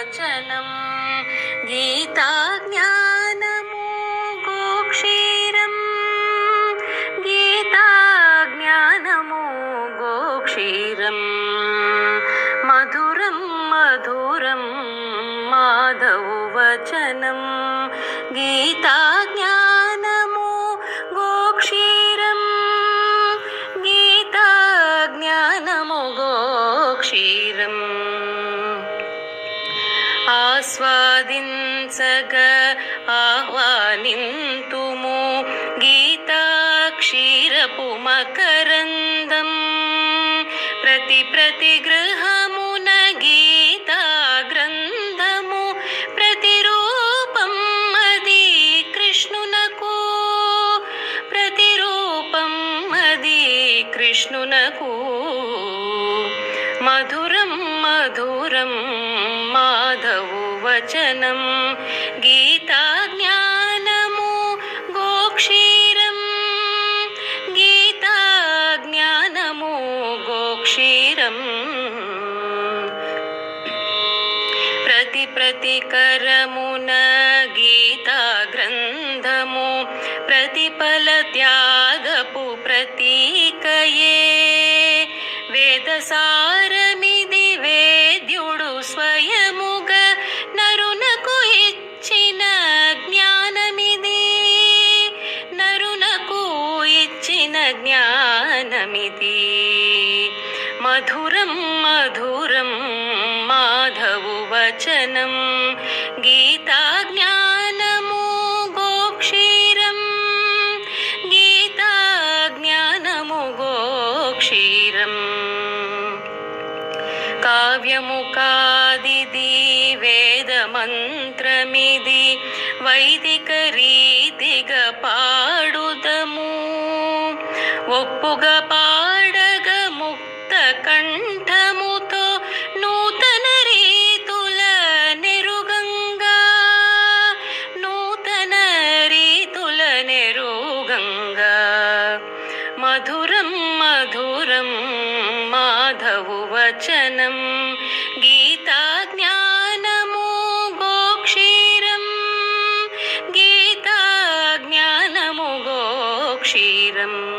वचनं गीताज्ञानमो गोक्षीरं गीताज्ञानमो गोक्षीरं मधुरं मधुरं माधव वचनं गीताज्ञानमो गोक्षीरं गीताज्ञानमो गोक्षीरम् ఆస్వాదించగ ఆహ్వానింతుము. గీతాక్షీరపు మకరందం. ప్రతి ప్రతి గృహమున గీతా గ్రంథము ప్రతిరూపం అది కృష్ణునకు. ప్రతిరూపం అది కృష్ణునకు. మధురం మధురం वचनं गीता प्रतिप्रतिकरमु न गीता ग्रन्थमु प्रतिफलत्यागपु प्रतीकये। वेदसा मधुरं मधुरं माधववचनं। गीताज्ञानमो गोक्षीरं गीताज्ञानमोगोक्षीरम् गीताज्ञानमोगोक्षीरम् काव्यमुखादि वेदमन्त्रमिति वैदिकरीतिगपा तो नूतनऋतुलनिरुगङ्गा नूतनऋतुलने मधुरं मधुरं माधवचनं गीताज्ञानमु गोक्षीरं